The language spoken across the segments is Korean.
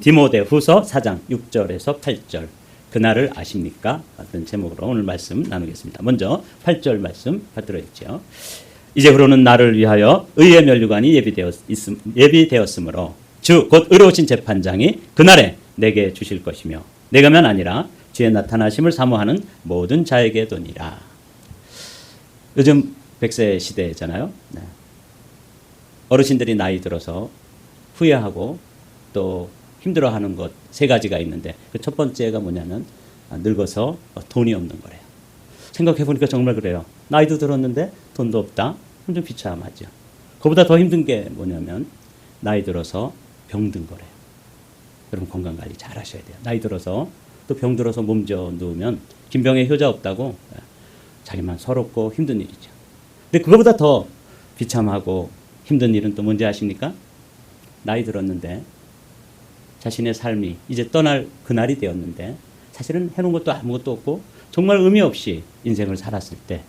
디모데 후서 4장 6절에서 8절 그날을 아십니까? 같은 제목으로 오늘 말씀 나누겠습니다. 먼저 8절 말씀 받들어 있죠. 이제부로는 나를 위하여 의의 면류관이 예비되었, 예비되었으므로 주 곧 의로우신 재판장이 그날에 내게 주실 것이며 내가면 아니라 주의 나타나심을 사모하는 모든 자에게 도니라. 요즘 100세 시대잖아요. 네. 어르신들이 나이 들어서 후회하고 또 힘들어하는 것 세 가지가 있는데 그 첫 번째가 뭐냐면 아, 늙어서 돈이 없는 거래요. 생각해 보니까 정말 그래요. 나이도 들었는데 돈도 없다. 그럼 좀 비참하죠. 그보다 더 힘든 게 뭐냐면 나이 들어서 병든 거래요. 여러분 건강 관리 잘 하셔야 돼요. 나이 들어서 또 병 들어서 몸져 누우면 김병에 효자 없다고 예, 자기만 서럽고 힘든 일이죠. 근데 그거보다 더 비참하고 힘든 일은 또 뭔지 아십니까? 나이 들었는데 자신의 삶이 이제 떠날 그날이 되었는데 사실은 해놓은 것도 아무것도 없고 정말 의미 없이 인생을 살았을 때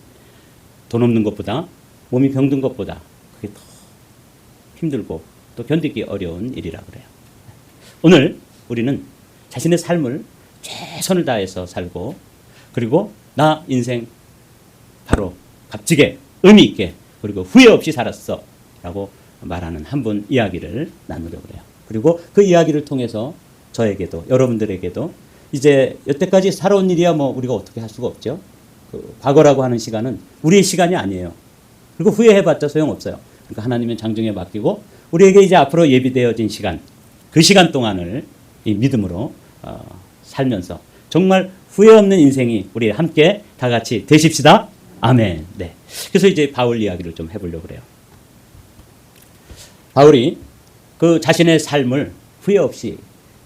돈 없는 것보다 몸이 병든 것보다 그게 더 힘들고 또 견디기 어려운 일이라 그래요. 오늘 우리는 자신의 삶을 최선을 다해서 살고 그리고 나 인생 바로 값지게 의미 있게 그리고 후회 없이 살았어 라고 말하는 한 분 이야기를 나누려고 그래요. 그리고 그 이야기를 통해서 저에게도 여러분들에게도 이제 여태까지 살아온 일이야 뭐 우리가 어떻게 할 수가 없죠. 그 과거라고 하는 시간은 우리의 시간이 아니에요. 그리고 후회해봤자 소용없어요. 그러니까 하나님은 장중에 맡기고 우리에게 이제 앞으로 예비되어진 시간 그 시간 동안을 이 믿음으로 어, 살면서 정말 후회 없는 인생이 우리 함께 다 같이 되십시다. 아멘. 네. 그래서 이제 바울 이야기를 좀 해보려고 그래요. 바울이 그 자신의 삶을 후회 없이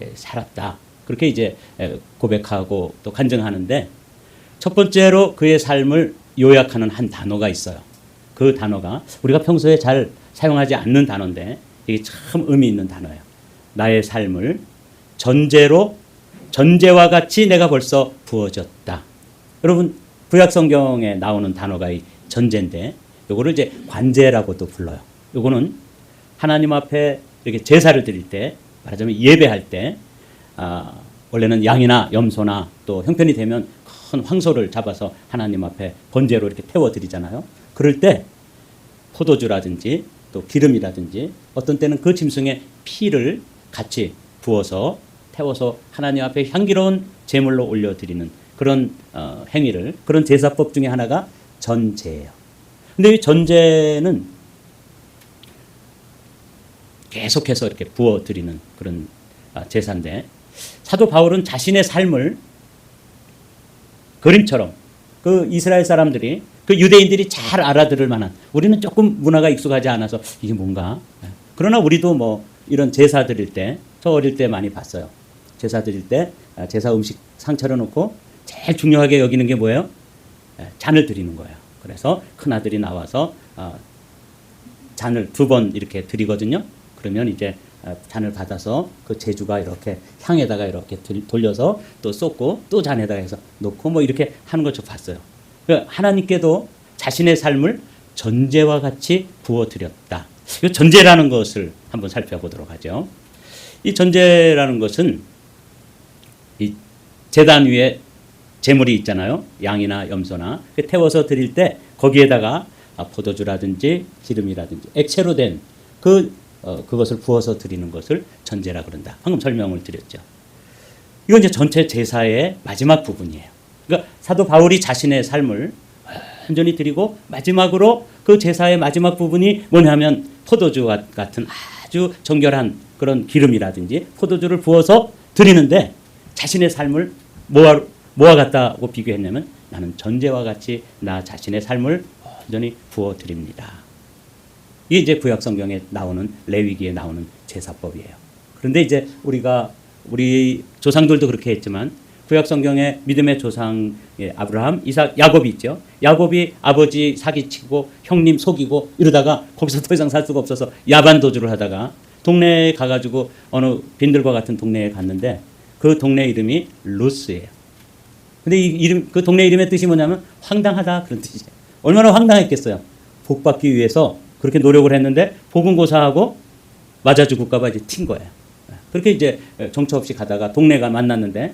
예, 살았다. 그렇게 이제 예, 고백하고 또 간증하는데 첫 번째로 그의 삶을 요약하는 한 단어가 있어요. 그 단어가 우리가 평소에 잘 사용하지 않는 단어인데 이게 참 의미 있는 단어예요. 나의 삶을 전제로 전제와 같이 내가 벌써 부어졌다. 여러분 구약 성경에 나오는 단어가 이 전제인데 요거를 이제 관제라고도 불러요. 요거는 하나님 앞에 이렇게 제사를 드릴 때 말하자면 예배할 때 아, 원래는 양이나 염소나 또 형편이 되면 큰 황소를 잡아서 하나님 앞에 번제로 이렇게 태워 드리잖아요. 그럴 때 포도주라든지 또 기름이라든지 어떤 때는 그 짐승의 피를 같이 부어서 태워서 하나님 앞에 향기로운 제물로 올려 드리는 그런 어, 행위를 그런 제사법 중에 하나가 전제예요. 근데 이 전제는 계속해서 이렇게 부어 드리는 그런 아, 제사인데 사도 바울은 자신의 삶을 그림처럼 그 이스라엘 사람들이 그 유대인들이 잘 알아들을 만한 우리는 조금 문화가 익숙하지 않아서 이게 뭔가? 그러나 우리도 뭐 이런 제사 드릴 때 저 어릴 때 많이 봤어요. 제사 드릴 때 아, 제사 음식 상 차려 놓고 제일 중요하게 여기는 게 뭐예요? 예, 잔을 드리는 거예요. 그래서 큰 아들이 나와서 어, 잔을 두 번 이렇게 드리거든요 그러면 이제 어, 잔을 받아서 그 제주가 이렇게 향에다가 이렇게 들- 돌려서 또 쏟고 또 잔에다가 해서 놓고 뭐 이렇게 하는 걸저 봤어요. 그 하나님께도 자신의 삶을 전제와 같이 부어 드렸다. 이 전제라는 것을 한번 살펴보도록 하죠. 이 전제라는 것은 이 재단 위에 재물이 있잖아요. 양이나 염소나 그 태워서 드릴 때 거기에다가 아, 포도주라든지 기름이라든지 액체로 된그 어, 그것을 부어서 드리는 것을 전제라 그런다. 방금 설명을 드렸죠. 이건 이제 전체 제사의 마지막 부분이에요. 그러니까 사도 바울이 자신의 삶을 완전히 드리고 마지막으로 그 제사의 마지막 부분이 뭐냐면 포도주 같은 아주 정결한 그런 기름이라든지 포도주를 부어서 드리는데 자신의 삶을 뭐와, 뭐와 같다고 비교했냐면 나는 전제와 같이 나 자신의 삶을 완전히 부어 드립니다. 이게 이제 구약 성경에 나오는 레위기에 나오는 제사법이에요. 그런데 이제 우리가 우리 조상들도 그렇게 했지만 구약 성경에 믿음의 조상 예, 아브라함, 이삭, 야곱이 있죠. 야곱이 아버지 사기치고 형님 속이고 이러다가 거기서 더 이상 살 수가 없어서 야반 도주를 하다가 동네에 가가지고 어느 빈들과 같은 동네에 갔는데 그 동네 이름이 루스예요. 근데 이 이름 그 동네 이름의 뜻이 뭐냐면 황당하다 그런 뜻이에요. 얼마나 황당했겠어요. 복 받기 위해서 그렇게 노력을 했는데 복은 고사하고 맞아 죽을까봐 이제 튄 거예요. 그렇게 이제 정처 없이 가다가 동네가 만났는데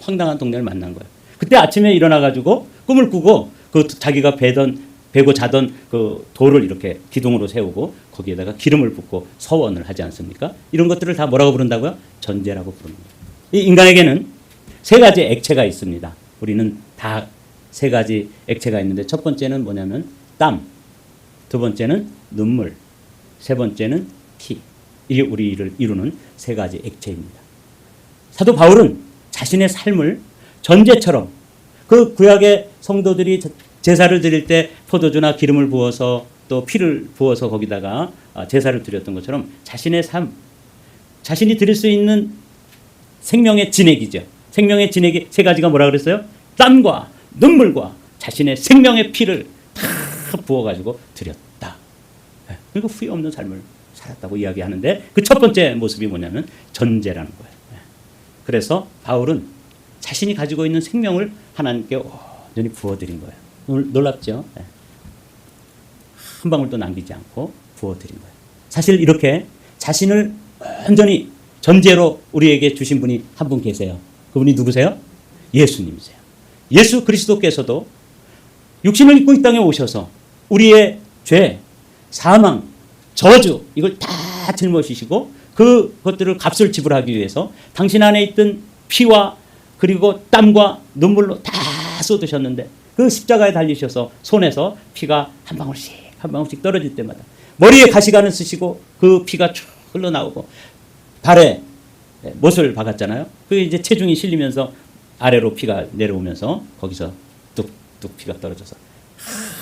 황당한 동네를 만난 거예요. 그때 아침에 일어나 가지고 꿈을 꾸고 그 자기가 베던 베고 자던 그 돌을 이렇게 기둥으로 세우고 거기에다가 기름을 붓고 서원을 하지 않습니까? 이런 것들을 다 뭐라고 부른다고요? 전제라고 부릅니다. 이 인간에게는 세 가지 액체가 있습니다. 우리는 다 세 가지 액체가 있는데 첫 번째는 뭐냐면 땀, 두 번째는 눈물, 세 번째는 피. 이게 우리를 이루는 세 가지 액체입니다. 사도 바울은 자신의 삶을 전제처럼 그 구약의 성도들이 제사를 드릴 때 포도주나 기름을 부어서 또 피를 부어서 거기다가 아, 제사를 드렸던 것처럼 자신의 삶, 자신이 드릴 수 있는 생명의 진액이죠. 생명의 진액이 세 가지가 뭐라 그랬어요? 땀과 눈물과 자신의 생명의 피를 다 부어가지고 드렸다. 예, 그리고 후회 없는 삶을 살았다고 이야기하는데 그 첫 번째 모습이 뭐냐면 전제라는 거예요. 예. 그래서 바울은 자신이 가지고 있는 생명을 하나님께 온전히 부어드린 거예요. 놀- 놀랍죠? 예. 한 방울도 남기지 않고 부어드린 거예요. 사실 이렇게 자신을 완전히 전제로 우리에게 주신 분이 한 분 계세요. 그분이 누구세요? 예수님이세요. 예수 그리스도께서도 육신을 입고 이 땅에 오셔서 우리의 죄, 사망, 저주 이걸 다 짊어지시고 그것들을 값을 지불하기 위해서 당신 안에 있던 피와 그리고 땀과 눈물로 다 쏟으셨는데 그 십자가에 달리셔서 손에서 피가 한 방울씩 한 방울씩 떨어질 때마다 머리에 가시관을 쓰시고 그 피가 쭉 흘러나오고 발에 못을 박았잖아요. 그게 이제 체중이 실리면서 아래로 피가 내려오면서 거기서 뚝뚝 피가 떨어져서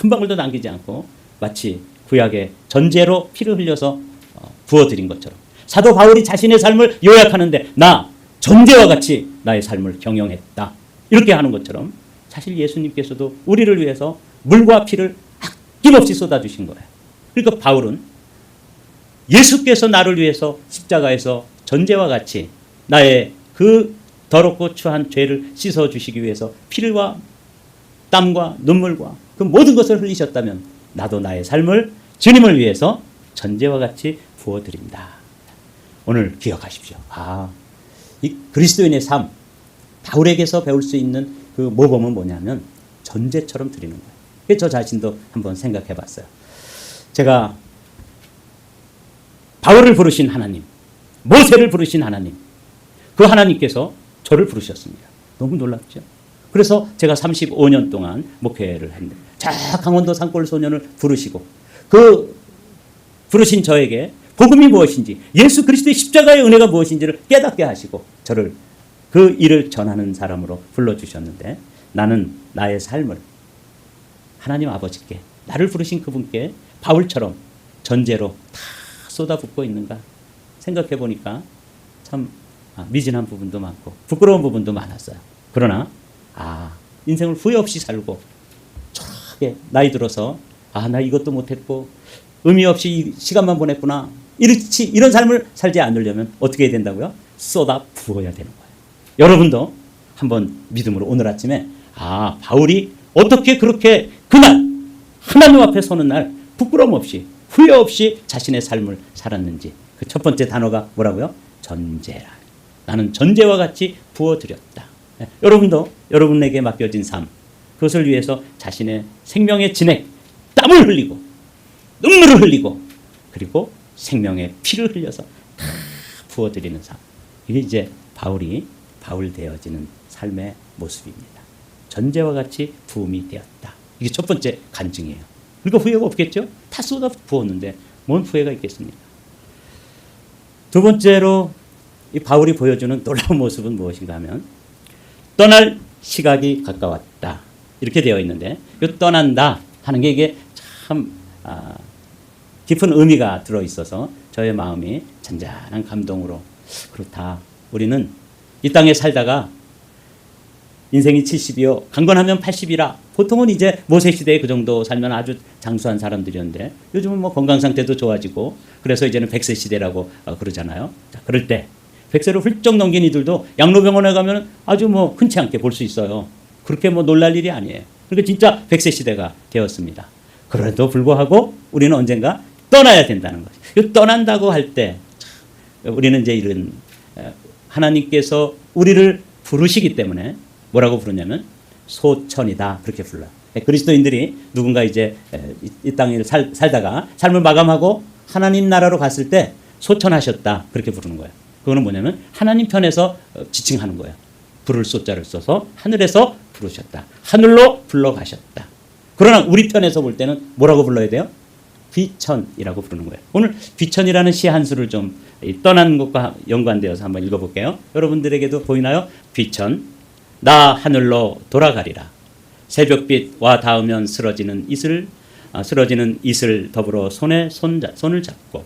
한 방울도 남기지 않고 마치 구약의 전제로 피를 흘려서 어, 부어드린 것처럼 사도 바울이 자신의 삶을 요약하는데 나 전제와 같이 나의 삶을 경영했다 이렇게 하는 것처럼 사실 예수님께서도 우리를 위해서 물과 피를 아낌없이 쏟아주신 거예요. 그러니까 바울은 예수께서 나를 위해서 십자가에서 전제와 같이 나의 그 더럽고 추한 죄를 씻어 주시기 위해서 피를와 땀과 눈물과 그 모든 것을 흘리셨다면 나도 나의 삶을 주님을 위해서 전제와 같이 부어 드린다. 오늘 기억하십시오. 아, 이 그리스도인의 삶 바울에게서 배울 수 있는 그 모범은 뭐냐면 전제처럼 드리는 거예요. 저 자신도 한번 생각해 봤어요. 제가 바울을 부르신 하나님, 모세를 부르신 하나님, 그 하나님께서 저를 부르셨습니다. 너무 놀랍죠? 그래서 제가 35년 동안 목회를 했는데, 자, 강원도 산골 소년을 부르시고, 그 부르신 저에게 복음이 무엇인지, 예수 그리스도의 십자가의 은혜가 무엇인지를 깨닫게 하시고, 저를 그 일을 전하는 사람으로 불러주셨는데, 나는 나의 삶을 하나님 아버지께, 나를 부르신 그분께 바울처럼 전제로 다 쏟아붓고 있는가 생각해 보니까 참 아, 미진한 부분도 많고 부끄러운 부분도 많았어요. 그러나 아 인생을 후회 없이 살고 저렇게 나이 들어서 아 나 이것도 못했고 의미 없이 이 시간만 보냈구나 이렇지 이런 삶을 살지 않으려면 어떻게 해야 된다고요? 쏟아 부어야 되는 거예요. 여러분도 한번 믿음으로 오늘 아침에 아 바울이 어떻게 그렇게 그날 하나님 앞에 서는 날 부끄러움 없이 후회 없이 자신의 삶을 살았는지 그 첫 번째 단어가 뭐라고요? 전제라. 나는 전제와 같이 부어드렸다. 예, 여러분도 여러분에게 맡겨진 삶 그것을 위해서 자신의 생명의 진액 땀을 흘리고 눈물을 흘리고 그리고 생명의 피를 흘려서 다 부어드리는 삶 이게 이제 바울이 바울 되어지는 삶의 모습입니다. 전제와 같이 부음이 되었다. 이게 첫 번째 간증이에요. 그러니까 후회가 없겠죠? 다 쏟아 부었는데 뭔 후회가 있겠습니까? 두 번째로 이 바울이 보여주는 놀라운 모습은 무엇인가 하면 떠날 시각이 가까웠다. 이렇게 되어 있는데 이 떠난다 하는 게 이게 참 아, 깊은 의미가 들어 있어서 저의 마음이 잔잔한 감동으로 그렇다. 우리는 이 땅에 살다가 인생이 70이요. 강건하면 80이라. 보통은 이제 모세 시대에 그 정도 살면 아주 장수한 사람들이었는데 요즘은 뭐 건강 상태도 좋아지고 그래서 이제는 100세 시대라고 어, 그러잖아요. 자, 그럴 때 100세를 훌쩍 넘긴 이들도 양로병원에 가면 아주 뭐 흔치 않게 볼 수 있어요. 그렇게 뭐 놀랄 일이 아니에요. 그러니까 진짜 100세 시대가 되었습니다. 그래도 불구하고 우리는 언젠가 떠나야 된다는 거죠. 이 떠난다고 할 때 우리는 이제 이런 하나님께서 우리를 부르시기 때문에 뭐라고 부르냐면 소천이다 그렇게 불러요. 그리스도인들이 누군가 이제 이, 이 땅에 살, 살다가 삶을 마감하고 하나님 나라로 갔을 때 소천하셨다 그렇게 부르는 거예요. 그거는 뭐냐면 하나님 편에서 어, 지칭하는 거예요. 부를 소자를 써서 하늘에서 부르셨다. 하늘로 불러가셨다. 그러나 우리 편에서 볼 때는 뭐라고 불러야 돼요? 귀천이라고 부르는 거예요. 오늘 귀천이라는 시 한 수를 좀 떠난 것과 연관되어서 한번 읽어볼게요. 여러분들에게도 보이나요? 귀천. 나 하늘로 돌아가리라. 새벽빛 와 닿으면 쓰러지는 이슬, 아, 쓰러지는 이슬 더불어 손에 손, 손을 잡고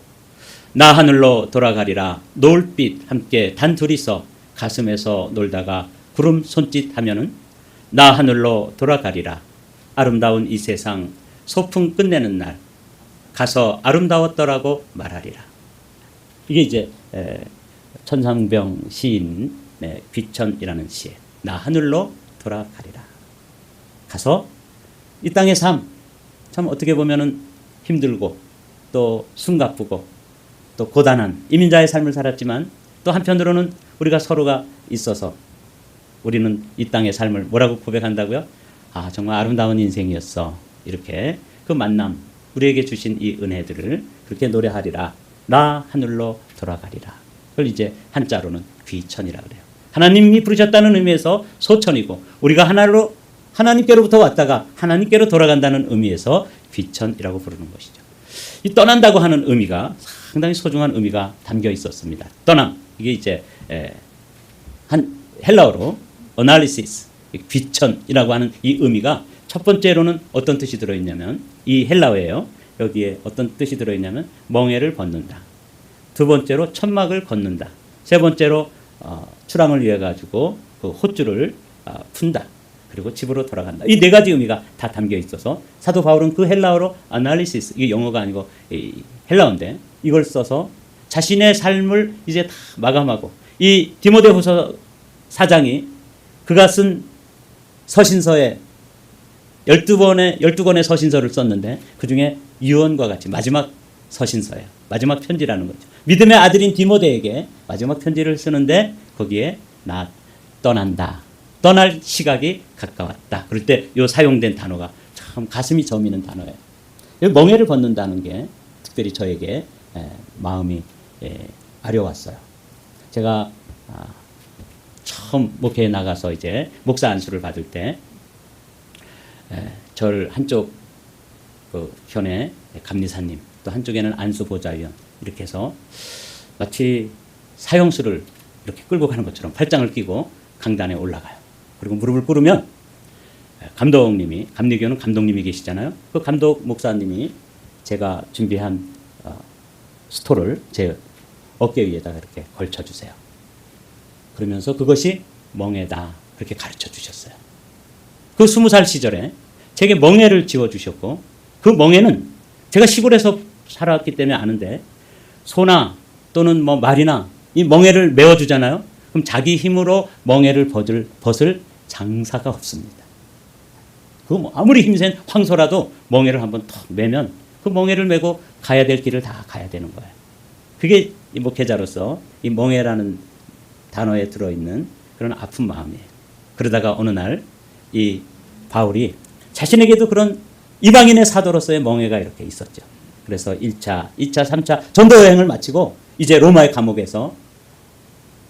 나 하늘로 돌아가리라. 노을빛 함께 단둘이서 가슴에서 놀다가 구름 손짓 하면은 나 하늘로 돌아가리라. 아름다운 이 세상 소풍 끝내는 날 가서 아름다웠더라고 말하리라. 이게 이제 에, 천상병 시인 의 귀천이라는 시에 나 하늘로 돌아가리라. 가서 이 땅의 삶 참 어떻게 보면은 힘들고 또 숨가쁘고 또 고단한 이민자의 삶을 살았지만 또 한편으로는 우리가 서로가 있어서 우리는 이 땅의 삶을 뭐라고 고백한다고요? 아 정말 아름다운 인생이었어. 이렇게 그 만남 우리에게 주신 이 은혜들을 그렇게 노래하리라. 나 하늘로 돌아가리라. 그걸 이제 한자로는 귀천이라 그래요. 하나님이 부르셨다는 의미에서 소천이고 우리가 하나로 하나님께로부터 왔다가 하나님께로 돌아간다는 의미에서 귀천이라고 부르는 것이죠. 이 떠난다고 하는 의미가 상당히 소중한 의미가 담겨 있었습니다. 떠남. 이게 이제 한 헬라어로 analysis 귀천이라고 하는 이 의미가 첫 번째로는 어떤 뜻이 들어있냐면 이 헬라어예요. 여기에 어떤 뜻이 들어있냐면 멍해를 벗는다. 두 번째로 천막을 걷는다. 세 번째로 어, 출항을 위해 가지고 그 호줄을 어, 푼다. 그리고 집으로 돌아간다. 이 네 가지 의미가 다 담겨 있어서 사도 바울은 그 헬라어로 analysis 이게 영어가 아니고 헬라어인데 이걸 써서 자신의 삶을 이제 다 마감하고 이 디모데후서 사장이 그가 쓴 서신서에 12번의 12권의 서신서를 썼는데 그중에 유언과 같이 마지막 서신서예요. 마지막 편지라는 거죠. 믿음의 아들인 디모데에게 마지막 편지를 쓰는데 거기에 나 떠난다. 떠날 시각이 가까웠다. 그럴 때 요 사용된 단어가 참 가슴이 저미는 단어예요. 멍해를 벗는다는 게 특별히 저에게 에, 마음이 에, 아려왔어요. 제가 아, 처음 목회에 나가서 이제 목사 안수를 받을 때 절 한쪽 그 현에 감리사님 또 한쪽에는 안수 보좌위원 이렇게 해서 마치 사형수를 이렇게 끌고 가는 것처럼 팔짱을 끼고 강단에 올라가요. 그리고 무릎을 꿇으면 감독님이 감리교는 감독님이 계시잖아요. 그 감독 목사님이 제가 준비한 어, 스토를 제 어깨 위에다가 이렇게 걸쳐 주세요. 그러면서 그것이 멍해다 그렇게 가르쳐 주셨어요. 그 스무 살 시절에 제게 멍해를 지워 주셨고 그 멍해는 제가 시골에서 살았기 때문에 아는데 소나 또는 뭐 말이나 이 멍해를 메워 주잖아요. 그럼 자기 힘으로 멍해를 벗을, 벗을 장사가 없습니다. 그 아무리 힘센 황소라도 멍해를 한번 턱 매면 그 멍해를 메고 가야 될 길을 다 가야 되는 거예요. 그게 이 목회자로서 이 멍해라는 단어에 들어있는 그런 아픈 마음이에요. 그러다가 어느 날 이 바울이 자신에게도 그런 이방인의 사도로서의 멍해가 이렇게 있었죠. 그래서 1차, 2차, 3차 전도 여행을 마치고 이제 로마의 감옥에서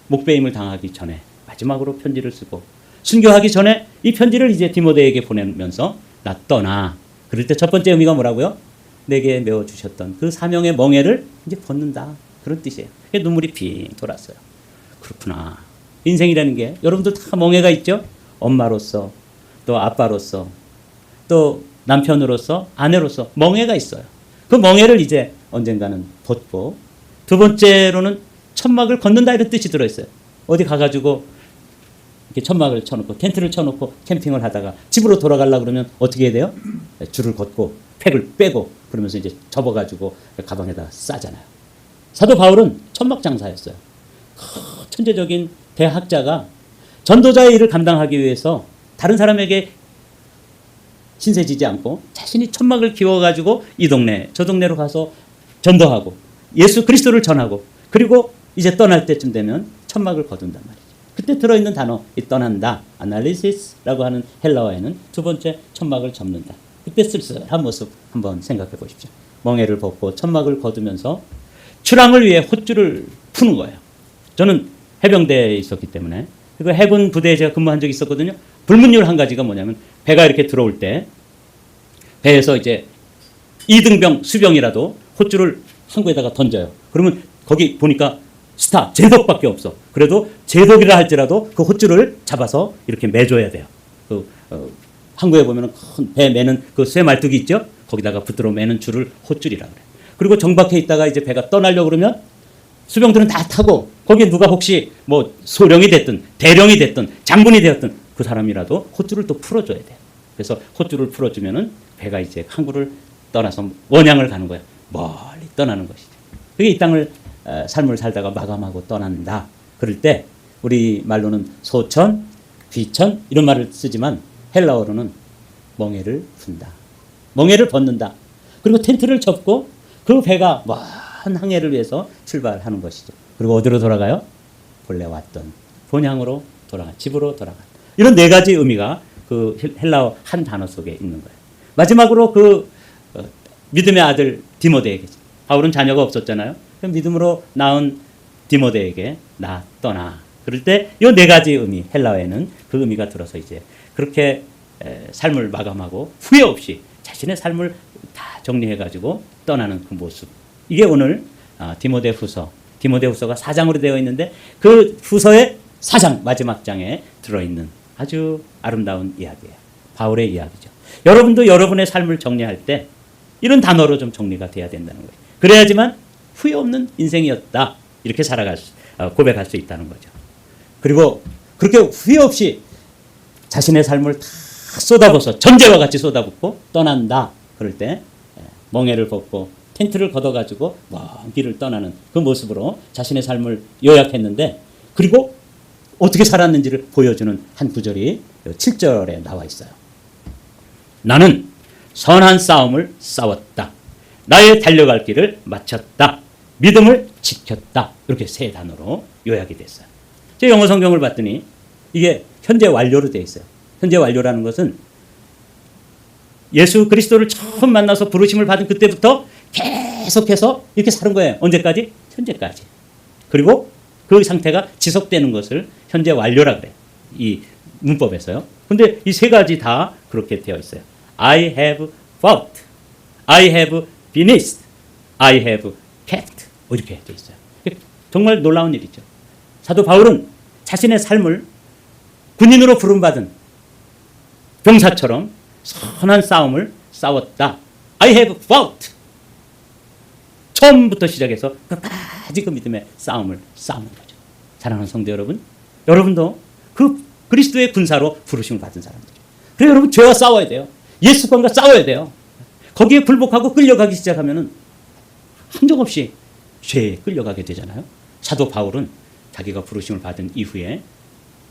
목배임을 당하기 전에 마지막으로 편지를 쓰고 순교하기 전에 이 편지를 이제 디모데에게 보내면서 나 떠나. 그럴 때 첫 번째 의미가 뭐라고요? 내게 메워 주셨던 그 사명의 멍해를 이제 벗는다. 그런 뜻이에요. 눈물이 빙 돌았어요. 그렇구나. 인생이라는 게 여러분들 다 멍해가 있죠? 엄마로서 또 아빠로서 또 남편으로서 아내로서 멍해가 있어요. 그 멍해를 이제 언젠가는 벗고 두 번째로는 천막을 걷는다 이런 뜻이 들어있어요. 어디 가가지고 이렇게 천막을 쳐놓고 텐트를 쳐놓고 캠핑을 하다가 집으로 돌아가려 그러면 어떻게 해야 돼요? 줄을 걷고 팩을 빼고 그러면서 이제 접어가지고 가방에다 싸잖아요. 사도 바울은 천막 장사였어요. 천재적인 대학자가 전도자의 일을 감당하기 위해서 다른 사람에게 신세지지 않고 자신이 천막을 키워가지고 이 동네 저 동네로 가서 전도하고 예수 그리스도를 전하고 그리고 이제 떠날 때쯤 되면 천막을 거둔단 말이죠. 그때 들어있는 단어 이 떠난다, analysis라고 하는 헬라어에는 두 번째 천막을 접는다. 그때 쓸쓸한 모습 한번 생각해 보십시오. 멍에를 벗고 천막을 거두면서 출항을 위해 호줄을 푸는 거예요. 저는 해병대에 있었기 때문에 그 해군 부대에 제가 근무한 적이 있었거든요. 불문율 한 가지가 뭐냐면 배가 이렇게 들어올 때 배에서 이제 이등병 수병이라도 호줄을 항구에다가 던져요. 그러면 거기 보니까 스타 제독밖에 없어. 그래도 제독이라 할지라도 그 호줄을 잡아서 이렇게 매줘야 돼요. 그 어, 항구에 보면은 큰배 매는 그 쇠 말뚝이 있죠. 거기다가 붙들어 매는 줄을 호줄이라 그래. 그리고 정박해 있다가 이제 배가 떠나려 그러면 수병들은 다 타고 거기에 누가 혹시 뭐 소령이 됐든 대령이 됐든 장군이 되었든 그 사람이라도 호줄을 또 풀어줘야 돼요. 그래서 호줄을 풀어주면은 배가 이제 항구를 떠나서 원양을 가는 거예요. 멀리 떠나는 것이죠. 그게 이 땅을 어, 삶을 살다가 마감하고 떠난다. 그럴 때 우리 말로는 소천, 귀천 이런 말을 쓰지만 헬라어로는 멍에를 푼다. 멍에를 벗는다. 그리고 텐트를 접고 그 배가 먼 항해를 위해서 출발하는 것이죠. 그리고 어디로 돌아가요? 본래 왔던 본향으로 돌아가 집으로 돌아가. 이런 네 가지 의미가 그 헬라어 한 단어 속에 있는 거예요. 마지막으로 그 어, 믿음의 아들 디모데에게 바울은 자녀가 없었잖아요. 그럼 믿음으로 낳은 디모데에게 나 떠나. 그럴 때 이 네 가지 의미 헬라어에는 그 의미가 들어서 이제 그렇게 에, 삶을 마감하고 후회 없이 자신의 삶을 다 정리해 가지고 떠나는 그 모습. 이게 오늘 아, 디모데 후서 디모데 후서가 4장으로 되어 있는데 그 후서의 4장 마지막 장에 들어 있는 아주 아름다운 이야기예요. 바울의 이야기죠. 여러분도 여러분의 삶을 정리할 때 이런 단어로 좀 정리가 돼야 된다는 거예요. 그래야지만 후회 없는 인생이었다. 이렇게 살아갈 수, 어, 고백할 수 있다는 거죠. 그리고 그렇게 후회 없이 자신의 삶을 다 쏟아부어서 전제와 같이 쏟아붓고 떠난다. 그럴 때 예, 멍에를 벗고 텐트를 걷어가지고 먼 길을 떠나는 그 모습으로 자신의 삶을 요약했는데 그리고 어떻게 살았는지를 보여주는 한 구절이 7절에 나와 있어요. 나는 선한 싸움을 싸웠다. 나의 달려갈 길을 마쳤다. 믿음을 지켰다. 이렇게 세 단어로 요약이 됐어요. 제 영어 성경을 봤더니 이게 현재 완료로 되어 있어요. 현재 완료라는 것은 예수 그리스도를 처음 만나서 부르심을 받은 그때부터 계속해서 이렇게 사는 거예요. 언제까지? 현재까지. 그리고 그 상태가 지속되는 것을 현재 완료라 그래. 이 문법에서요. 근데 이 세 가지 다 그렇게 되어 있어요. I have fought. I have finished. I have kept. 뭐 이렇게 되어 있어요. 정말 놀라운 일이죠. 사도 바울은 자신의 삶을 군인으로 부름받은 병사처럼 선한 싸움을 싸웠다. I have fought. 처음부터 시작해서 끝까지 그 믿음의 싸움을 싸우는 거죠. 사랑하는 성도 여러분, 여러분도 그 그리스도의 군사로 부르심을 받은 사람들이에요. 그래서 여러분 죄와 싸워야 돼요. 예수권과 싸워야 돼요. 거기에 굴복하고 끌려가기 시작하면은 한정없이 죄에 끌려가게 되잖아요. 사도 바울은 자기가 부르심을 받은 이후에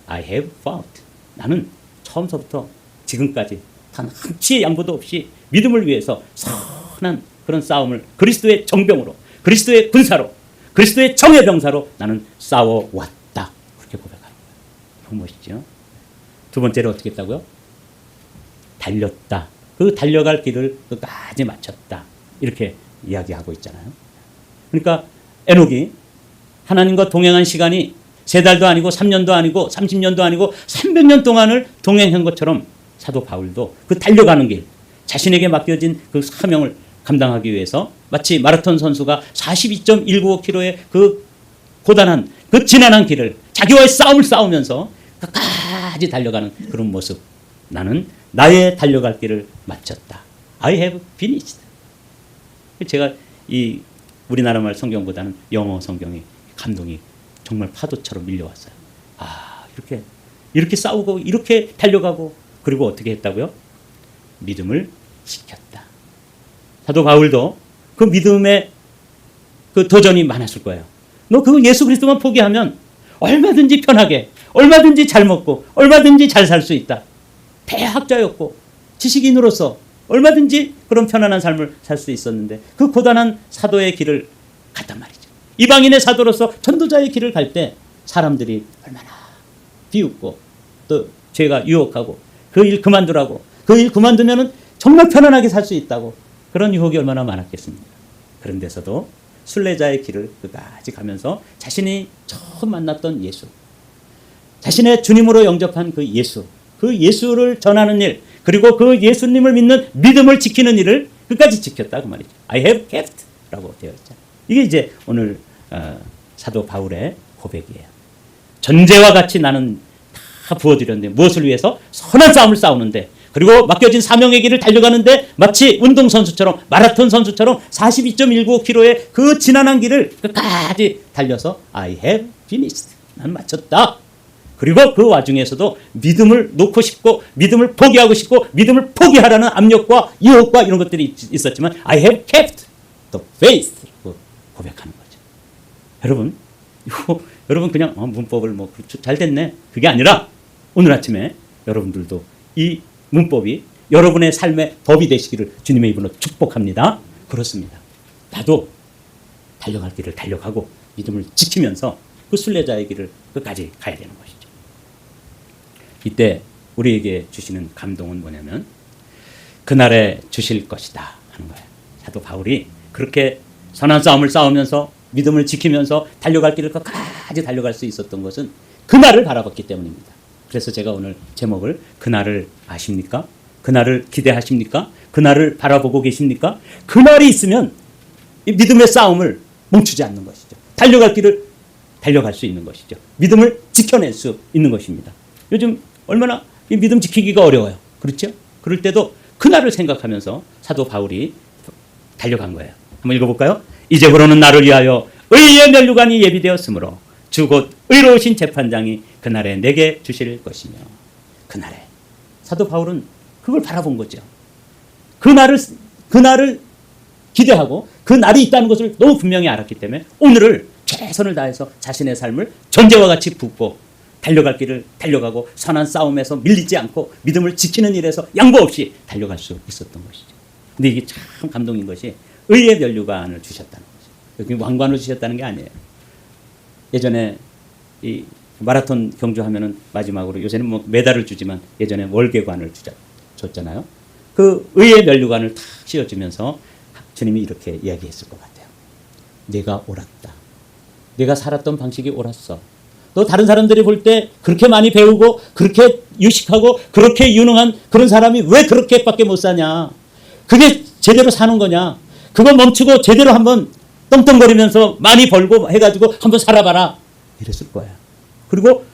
I have fought. 나는 처음서부터 지금까지 단 한치의 양보도 없이 믿음을 위해서 선한 그런 싸움을 그리스도의 정병으로, 그리스도의 군사로, 그리스도의 정예병사로 나는 싸워왔다. 그렇게 거예요. 너무 멋있죠? 두 번째로 어떻게 했다고요? 달렸다. 그 달려갈 길을 끝까지 마쳤다. 이렇게 이야기하고 있잖아요. 그러니까 에녹이 하나님과 동행한 시간이 세 달도 아니고 3년도 아니고 30년도 아니고 300년 동안을 동행한 것처럼 사도 바울도 그 달려가는 길, 자신에게 맡겨진 그 사명을 감당하기 위해서 마치 마라톤 선수가 42.195km의 그 고단한 그 지난한 길을 자기와의 싸움을 싸우면서 끝까지 달려가는 그런 모습. 나는 나의 달려갈 길을 마쳤다. I have finished. 제가 이 우리나라 말 성경보다는 영어 성경이 감동이 정말 파도처럼 밀려왔어요. 아, 이렇게 이렇게 싸우고 이렇게 달려가고 그리고 어떻게 했다고요? 믿음을 지켰다. 사도 바울도 그 믿음의 그 도전이 많았을 거예요. 너 그 예수 그리스도만 포기하면 얼마든지 편하게, 얼마든지 잘 먹고, 얼마든지 잘 살 수 있다. 대학자였고 지식인으로서 얼마든지 그런 편안한 삶을 살 수 있었는데 그 고단한 사도의 길을 갔단 말이죠. 이방인의 사도로서 전도자의 길을 갈 때 사람들이 얼마나 비웃고 또 죄가 유혹하고 그 일 그만두라고 그 일 그만두면은 정말 편안하게 살 수 있다고 그런 유혹이 얼마나 많았겠습니까? 그런 데서도 순례자의 길을 끝까지 가면서 자신이 처음 만났던 예수, 자신의 주님으로 영접한 그 예수, 그 예수를 전하는 일, 그리고 그 예수님을 믿는 믿음을 지키는 일을 끝까지 지켰다 그 말이죠. I have kept.라고 되어 있잖아요. 이게 이제 오늘 어, 사도 바울의 고백이에요. 전제와 같이 나는 다 부어드렸는데 무엇을 위해서 선한 싸움을 싸우는데 그리고 맡겨진 사명의 길을 달려가는데 마치 운동선수처럼 마라톤 선수처럼 42.195km의 그 지난한 길을 끝까지 달려서 I have finished. 난 마쳤다. 그리고 그 와중에서도 믿음을 놓고 싶고 믿음을 포기하고 싶고 믿음을 포기하라는 압력과 유혹과 이런 것들이 있- 있었지만 I have kept the faith 고백하는 거죠. 여러분 이거 여러분 그냥 어, 문법을 뭐잘 됐네 그게 아니라 오늘 아침에 여러분들도 이 문법이 여러분의 삶의 법이 되시기를 주님의 이름으로 축복합니다. 그렇습니다. 나도 달려갈 길을 달려가고 믿음을 지키면서 그 순례자의 길을 끝까지 가야 되는 것이죠. 이때 우리에게 주시는 감동은 뭐냐면 그날에 주실 것이다 하는 거예요. 사도 바울이 그렇게 선한 싸움을 싸우면서 믿음을 지키면서 달려갈 길을 끝까지 달려갈 수 있었던 것은 그날을 바라봤기 때문입니다. 그래서 제가 오늘 제목을 그날을 아십니까? 그날을 기대하십니까? 그날을 바라보고 계십니까? 그날이 있으면 이 믿음의 싸움을 멈추지 않는 것이죠. 달려갈 길을 달려갈 수 있는 것이죠. 믿음을 지켜낼 수 있는 것입니다. 요즘 얼마나 이 믿음 지키기가 어려워요. 그렇죠? 그럴 때도 그날을 생각하면서 사도 바울이 달려간 거예요. 한번 읽어볼까요? 이제부로는 나를 위하여 의의 면류관이 예비되었으므로 주곧 의로우신 재판장이 그날에 내게 주실 것이며 그날에 사도 바울은 그걸 바라본 거죠. 그날을 그날을 기대하고 그 날이 있다는 것을 너무 분명히 알았기 때문에 오늘을 최선을 다해서 자신의 삶을 전제와 같이 붓고 달려갈 길을 달려가고 선한 싸움에서 밀리지 않고 믿음을 지키는 일에서 양보 없이 달려갈 수 있었던 것이죠. 근데 이게 참 감동인 것이 의의 면류관을 주셨다는 거죠. 여기 왕관을 주셨다는 게 아니에요. 예전에 이 마라톤 경주하면은 마지막으로 요새는 뭐 메달을 주지만 예전에 월계관을 주자, 줬잖아요. 그 의의 면류관을 탁 씌워주면서 주님이 이렇게 이야기했을 것 같아요. 내가 옳았다. 내가 살았던 방식이 옳았어. 너 다른 사람들이 볼 때 그렇게 많이 배우고 그렇게 유식하고 그렇게 유능한 그런 사람이 왜 그렇게밖에 못 사냐? 그게 제대로 사는 거냐? 그거 멈추고 제대로 한번 떵떵거리면서 많이 벌고 해가지고 한번 살아봐라. 이랬을 거야. 그리고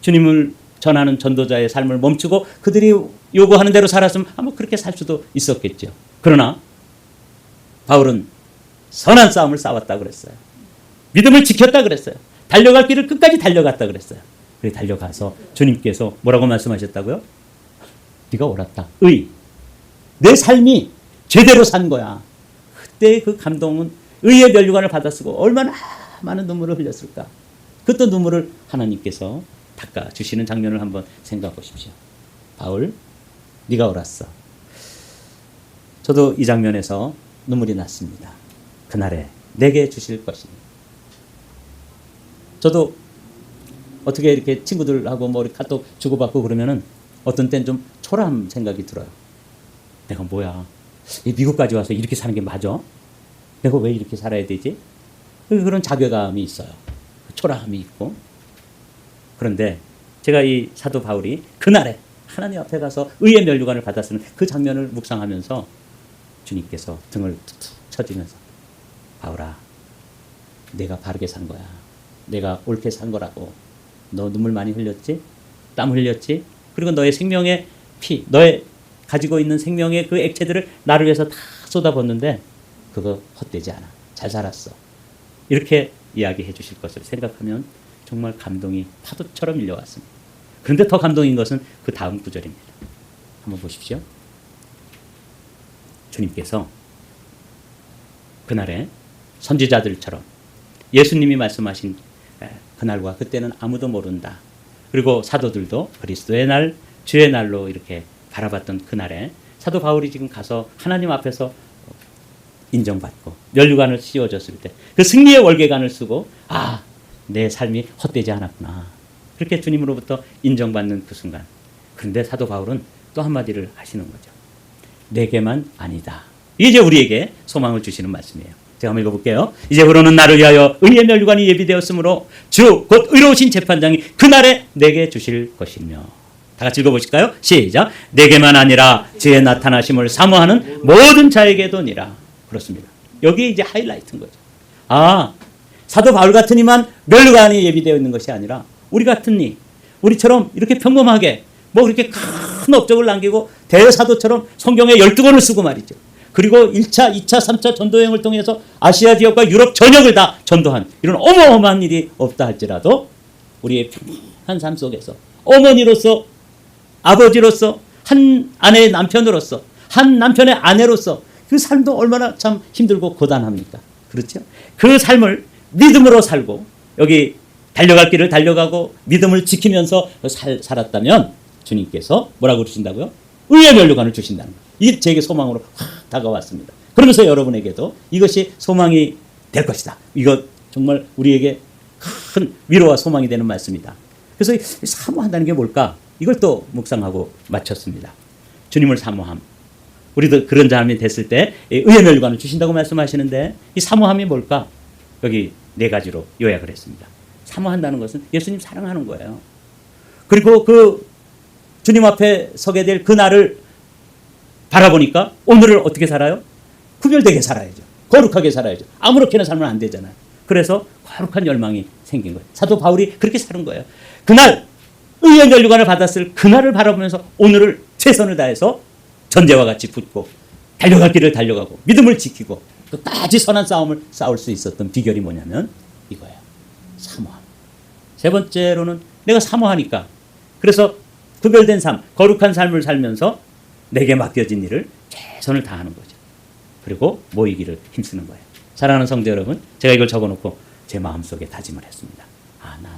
주님을 전하는 전도자의 삶을 멈추고 그들이 요구하는 대로 살았으면 아마 그렇게 살 수도 있었겠죠. 그러나 바울은 선한 싸움을 싸웠다 그랬어요. 믿음을 지켰다 그랬어요. 달려갈 길을 끝까지 달려갔다 그랬어요. 그래 달려가서 주님께서 뭐라고 말씀하셨다고요? 네가 옳았다. 의. 내 삶이 제대로 산 거야. 그때 그 감동은 의의 면류관을 받았고 얼마나 많은 눈물을 흘렸을까. 그때 눈물을 하나님께서 닦아 주시는 장면을 한번 생각해 보십시오. 바울, 네가 옳았어. 저도 이 장면에서 눈물이 났습니다. 그날에 내게 주실 것입니다. 저도 어떻게 이렇게 친구들하고 뭐 카톡 주고받고 그러면은 어떤 땐 좀 초라한 생각이 들어요. 내가 뭐야? 이 미국까지 와서 이렇게 사는 게 맞아? 내가 왜 이렇게 살아야 되지? 그런 자괴감이 있어요. 초라함이 있고. 그런데 제가 이 사도 바울이 그날에 하나님 앞에 가서 의의 면류관을 받았으면 그 장면을 묵상하면서 주님께서 등을 툭툭 쳐주면서 바울아 내가 바르게 산 거야. 내가 옳게 산 거라고. 너 눈물 많이 흘렸지? 땀 흘렸지? 그리고 너의 생명의 피, 너의 가지고 있는 생명의 그 액체들을 나를 위해서 다 쏟아붓는데 그거 헛되지 않아. 잘 살았어. 이렇게 이야기해 주실 것을 생각하면 정말 감동이 파도처럼 밀려왔습니다. 그런데 더 감동인 것은 그 다음 구절입니다. 한번 보십시오. 주님께서 그날에 선지자들처럼 예수님이 말씀하신 에, 그날과 그때는 아무도 모른다. 그리고 사도들도 그리스도의 날, 주의 날로 이렇게 바라봤던 그날에 사도 바울이 지금 가서 하나님 앞에서 인정받고 면류관을 씌워줬을 때 그 승리의 월계관을 쓰고 아 내 삶이 헛되지 않았구나. 그렇게 주님으로부터 인정받는 그 순간. 그런데 사도 바울은 또 한마디를 하시는 거죠. 내게만 아니다. 이제 우리에게 소망을 주시는 말씀이에요. 제가 한번 읽어볼게요. 이제부로는 나를 위하여 의의 멸류관이 예비되었으므로 주 곧 의로우신 재판장이 그날에 내게 주실 것이며 다 같이 읽어보실까요? 시작. 내게만 아니라 주의 나타나심을 사모하는 모든 자에게도니라. 그렇습니다. 여기 이제 하이라이트인 거죠. 아, 사도 바울 같은 이만 멸류관이 예비되어 있는 것이 아니라 우리 같은 이, 우리처럼 이렇게 평범하게 뭐 그렇게 큰 업적을 남기고 대사도처럼 성경에 12권을 쓰고 말이죠. 그리고 1차, 2차, 3차 전도 여행을 통해서 아시아 지역과 유럽 전역을 다 전도한 이런 어마어마한 일이 없다 할지라도 우리의 평범한 삶 속에서 어머니로서 아버지로서 한 아내의 남편으로서 한 남편의 아내로서 그 삶도 얼마나 참 힘들고 고단합니까? 그렇죠? 그 삶을 믿음으로 살고 여기 달려갈 길을 달려가고 믿음을 지키면서 살, 살았다면 주님께서 뭐라고 주신다고요? 의의 면류관을 주신다는 거예요. 이게 제게 소망으로 확 다가왔습니다. 그러면서 여러분에게도 이것이 소망이 될 것이다. 이거 정말 우리에게 큰 위로와 소망이 되는 말씀이다. 그래서 이 사모한다는 게 뭘까? 이걸 또 묵상하고 마쳤습니다. 주님을 사모함. 우리도 그런 사람이 됐을 때 의의 멸관을 주신다고 말씀하시는데 이 사모함이 뭘까? 여기 네 가지로 요약을 했습니다. 사모한다는 것은 예수님 사랑하는 거예요. 그리고 그 주님 앞에 서게 될 그날을 바라보니까 오늘을 어떻게 살아요? 구별되게 살아야죠. 거룩하게 살아야죠. 아무렇게나 살면 안 되잖아요. 그래서 거룩한 열망이 생긴 거예요. 사도 바울이 그렇게 사는 거예요. 그날 의의 멸류관을 받았을 그날을 바라보면서 오늘을 최선을 다해서 전제와 같이 붙고 달려갈 길을 달려가고 믿음을 지키고 끝까지 선한 싸움을 싸울 수 있었던 비결이 뭐냐면 이거예요. 사모함. 세 번째로는 내가 사모하니까 그래서 구별된 삶, 거룩한 삶을 살면서 내게 맡겨진 일을 최선을 다하는 거죠. 그리고 모이기를 힘쓰는 거예요. 사랑하는 성도 여러분, 제가 이걸 적어놓고 제 마음속에 다짐을 했습니다. 아, 난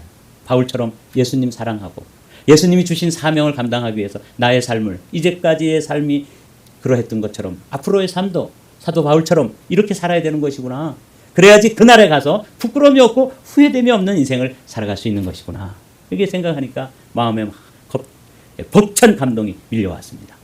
바울처럼 예수님 사랑하고 예수님이 주신 사명을 감당하기 위해서 나의 삶을 이제까지의 삶이 그러했던 것처럼 앞으로의 삶도 사도 바울처럼 이렇게 살아야 되는 것이구나. 그래야지 그날에 가서 부끄러움이 없고 후회됨이 없는 인생을 살아갈 수 있는 것이구나. 이렇게 생각하니까 마음에 막 겁- 벅찬 감동이 밀려왔습니다.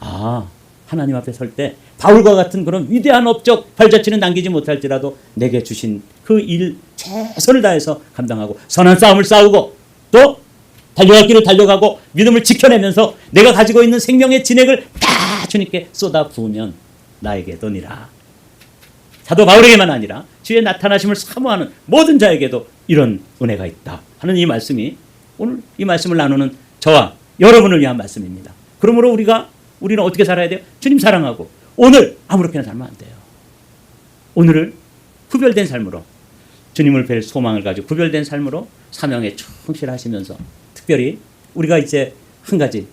아, 하나님 앞에 설 때 바울과 같은 그런 위대한 업적 발자취는 남기지 못할지라도 내게 주신 그 일 최선을 다해서 감당하고 선한 싸움을 싸우고 또 달려갈 길을 달려가고 믿음을 지켜내면서 내가 가지고 있는 생명의 진액을 다 주님께 쏟아 부으면 나에게 도니라. 사도 바울에게만 아니라 주의 나타나심을 사모하는 모든 자에게도 이런 은혜가 있다 하는 이 말씀이 오늘 이 말씀을 나누는 저와 여러분을 위한 말씀입니다. 그러므로 우리가 우리는 어떻게 살아야 돼요? 주님 사랑하고 오늘 아무렇게나 살면 안 돼요. 오늘을 구별된 삶으로 주님을 뵐 소망을 가지고 구별된 삶으로 사명에 충실하시면서 특별히 우리가 이제 한 가지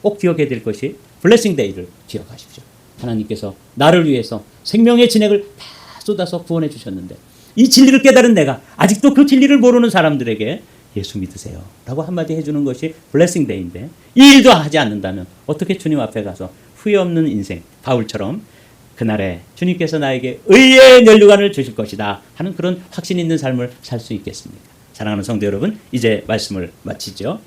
꼭 기억해야 될 것이 블레싱 데이를 기억하십시오. 하나님께서 나를 위해서 생명의 진액을 다 쏟아서 구원해 주셨는데 이 진리를 깨달은 내가 아직도 그 진리를 모르는 사람들에게 예수 믿으세요. 라고 한마디 해주는 것이 블레싱 데이인데 이 일도 하지 않는다면 어떻게 주님 앞에 가서 후회 없는 인생, 바울처럼 그날에 주님께서 나에게 의의 면류관을 주실 것이다 하는 그런 확신 있는 삶을 살 수 있겠습니까? 사랑하는 성도 여러분, 이제 말씀을 마치죠.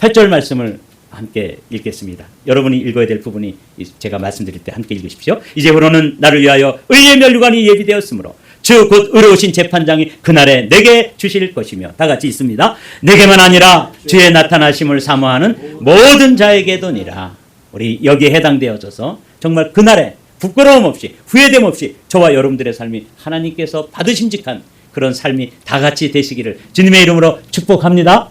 8절 말씀을 함께 읽겠습니다. 여러분이 읽어야 될 부분이 제가 말씀드릴 때 함께 읽으십시오. 이제부로는 나를 위하여 의의 면류관이 예비되었으므로 주곧 의로우신 재판장이 그날에 내게 주실 것이며 다 같이 있습니다. 내게만 아니라 주의 나타나심을 사모하는 모든 자에게도니라. 우리 여기에 해당되어져서 정말 그날에 부끄러움 없이 후회됨 없이 저와 여러분들의 삶이 하나님께서 받으심직한 그런 삶이 다 같이 되시기를 주님의 이름으로 축복합니다.